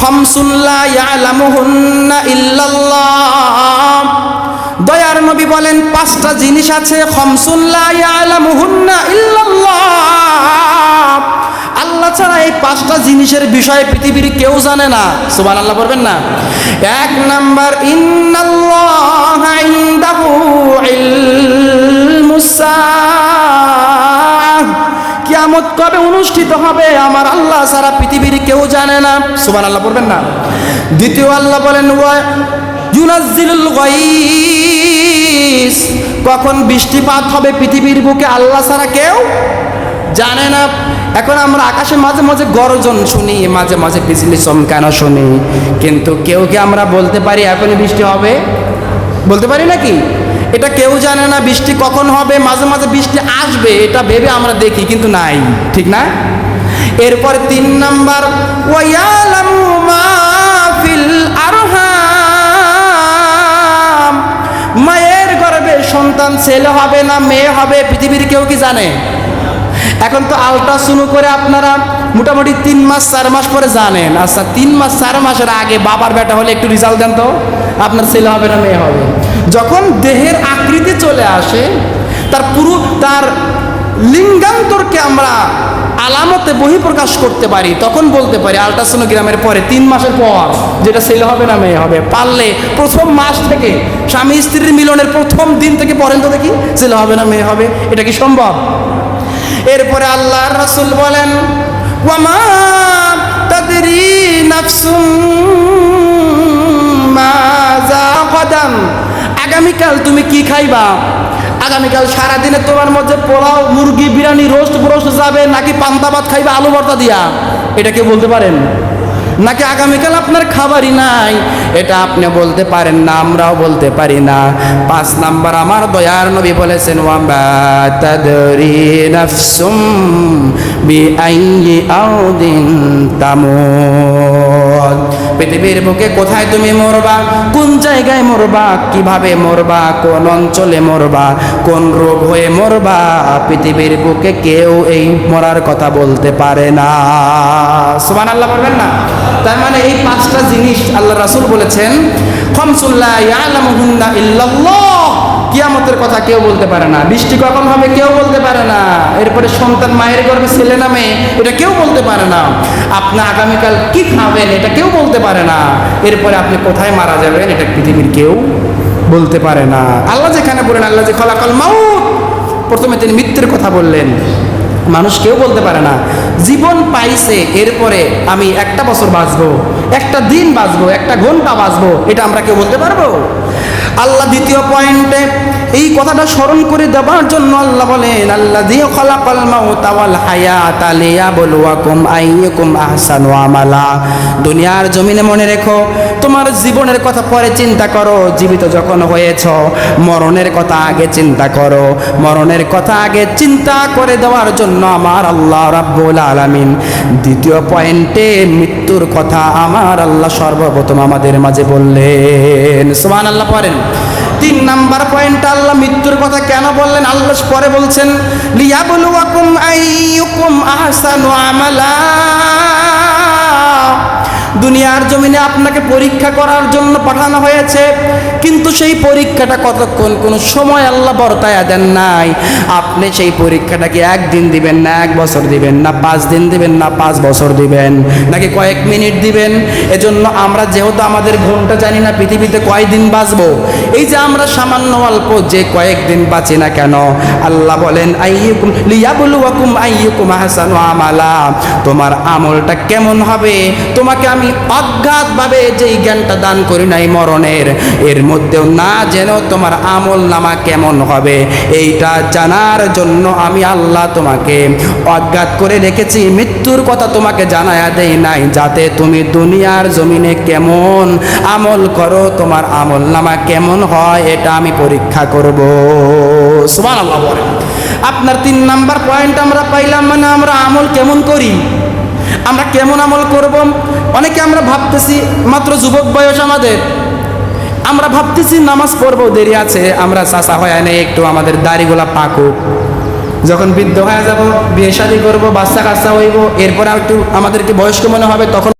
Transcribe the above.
খমসুল্লা দয়ার নবী বলেন, পাঁচটা জিনিস আছে আল্লাহ ছাড়া এই পাঁচটা জিনিসের বিষয়ে পৃথিবীর কেউ জানে না। সুবান আল্লাহ বলবেন না? এক নাম্বার কিয়ামত কবে অনুষ্ঠিত হবে, আমার আল্লাহ সারা কেউ জানে না। সুবান আল্লাহ বলবেন না। দ্বিতীয় আল্লাহ বলেন, ওয়া ইউনাজ্জিলুল গাইস কখন বৃষ্টিপাত হবে পৃথিবীর বুকে আল্লাহ ছাড়া কেউ জানে না। এখন আমরা আকাশে মাঝে মাঝে গর্জন শুনি, মাঝে মাঝে বিজলি চমকানো শুনি। কিন্তু কেউ কি আমরা বলতে পারি এখনই বৃষ্টি হবে? বলতে পারি নাকি? এটা কেউ জানে না, বৃষ্টি কখন হবে, মাঝে মাঝে বৃষ্টি আসবে, এটা ভেবে আমরা দেখি, কিন্তু নাই। ঠিক না? এরপর তিন নাম্বার মায়ের গর্ভে সন্তান ছেলে হবে না, মেয়ে হবে, পৃথিবীর কেউ কি জানে? এখন তো আলট্রাসোনো করে আপনারা মোটামুটি তিন মাস, চার মাস পরে জানেন। আচ্ছা তিন মাস, চার মাসের আগে বাবার বেটা হলে একটু রেজাল্ট দেন তো, আপনার ছেলে হবে না, মেয়ে হবে। যখন দেহের আকৃতি চলে আসে, তার পুরো, তার লিঙ্গান্তরকে আমরা আলামতে বহিঃপ্রকাশ করতে পারি, তখন বলতে পারি আলট্রাসোনোগ্রামের পরে তিন মাসের পর, যেটা ছেলে হবে না মেয়ে হবে, পারলে প্রথম মাস থেকে স্বামী স্ত্রীর মিলনের প্রথম দিন থেকে পরেন তো দেখি ছেলে হবে না মেয়ে হবে, এটা কি সম্ভব? এরপরে আল্লাহ রাসূল বলেন, ওয়ামা আগামীকাল তুমি কি খাইবা? আগামীকাল সারাদিনে তোমার মধ্যে পোলাও, মুরগি, বিরিয়ানি, রোস্ট ব্রোস্ট যাবে, নাকি পান্তা ভাত খাইবে, আলু ভর্তা দিয়া? এটা কেউ বলতে পারেন? নাকি আগামীকাল আপনার খাবারই নাই? এটা আপনি বলতে পারেন না, আমরাও বলতে পারি না। পাঁচ নাম্বার, আমার দয়ার নবী বলেছেন বিআইয়ি আউদিন তামুত পৃথিবীর বুকে কোথায় তুমি মরবা? কোন জায়গায় মরবা? কীভাবে মরবা? কোন অঞ্চলে মরবা? কোন রোগ হয়ে মরবা? পৃথিবীর বুকে কেউ এই মরার কথা বলতে পারে না। সুবান আল্লাহ বলবেন না? তার মানে এই পাঁচটা জিনিস আল্লাহ রাসুল বলেছেন খমসুল্লাহ ইয়ালামুহুন্না ইল্লাল্লাহ। কিয়ামতের কথা কেউ বলতে পারে না। বৃষ্টি কখন হবে কেউ বলতে পারে না। এরপরে সন্তান মায়ের গর্ভে ছেলে নামে এটা কেউ বলতে পারে না। আপনি আগামীকাল কি খাবেন, এটা কেউ বলতে পারে না। এরপরে আপনি কোথায় মারা যাবেন, এটা পৃথিবীর কেউ বলতে পারে না। আল্লাহ যেখানে বলেন, আল্লাহ যে খলাকল মাউত, প্রথমে তিনি মৃত্যুর কথা বললেন। মানুষ কেউ বলতে পারে না। জীবন পাইছে, এরপরে আমি একটা বছর বাঁচবো, একটা দিন বাঁচবো, একটা ঘণ্টা বাঁচবো, এটা আমরা কেউ বলতে পারব? আল্লাহ দ্বিতীয় পয়েন্টে এই কথাটা স্মরণ করে দেওয়ার জন্য আল্লাহ বলেন আল্লাহ দিয়ে খলাকল ওয়াল হায়াত লিয়াবলুয়াকুম আইয়াকুম আহসানু আমালা। দুনিয়ার জমিনে মনে রেখো, তোমার জীবনের কথা পরে চিন্তা করো, জীবিত যখন হয়েছ, মরণের কথা আগে চিন্তা করো। মরণের কথা আগে চিন্তা করে দেওয়ার জন্য আমার আল্লাহ রাব্বুল আলামিন। দ্বিতীয় পয়েন্টে, মৃত্যুর কথা আমার আল্লাহ সর্বপ্রথম আমাদের মাঝে বললেন। সুবহানাল্লাহ, পড়েন। তিন নাম্বার পয়েন্ট আল্লাহ মৃত্যুর কথা কেন বললেন? আল্লাহ পরে বলছেন লিয়াবলুয়াকুম আইয়ুকুম আহসানু আমালা। দুনিয়ার জমিনে আপনাকে পরীক্ষা করার জন্য পাঠানো হয়েছে, কিন্তু সেই পরীক্ষাটা কতক্ষণ? কোনো সময় আল্লাহ বর্তায়া দেন নাই। আপনি সেই পরীক্ষাটাকে একদিন দিবেন না, এক বছর দিবেন না, পাঁচ দিন দিবেন না, পাঁচ বছর দিবেন, নাকি কয়েক মিনিট দিবেন। এজন্য আমরা যেহেতু আমাদের ঘণ্টা জানি না পৃথিবীতে কয়দিন বাঁচবো, এই যে আমরা সামান্য অল্প যে কয়েকদিন বাঁচি না কেন? আল্লাহ বলেন আমালা। তোমার আমলটা কেমন হবে? তোমাকে আমি অজ্ঞাতভাবে যেই জ্ঞানটা দান করি নাই মরণের, এর মধ্যেও না যেন তোমার আমল নামা কেমন হবে। এইটা জানার জন্য আমি আল্লাহ তোমাকে অজ্ঞাত করে রেখেছি। মৃত্যুর কথা তোমাকে জানায়া দেই নাই, যাতে তুমি দুনিয়ার জমিনে কেমন আমল করো, তোমার আমল নামা কেমন হয়, এটা আমি পরীক্ষা করব। সুবহানাল্লাহ বলেন। আপনার তিন নাম্বার পয়েন্ট আমরা পাইলাম মানে আমরা আমল কেমন করি? আমরা কেমন আমল করব? অনেকে আমরা ভাবতেছি, মাত্র যুবক বয়স আমাদের। আমরা ভাবতেছি নামাজ পড়ব, দেরি আছে, আমরা চাষা হয় নেই, একটু আমাদের দাড়িগুলা পাকুক যখন বৃদ্ধ হয়ে যাব, বিয়ে শাদি করব, বাচ্চা কাচ্চা হইব, এরপরে একটু আমাদেরকে বয়স্ক মনে হবে, তখন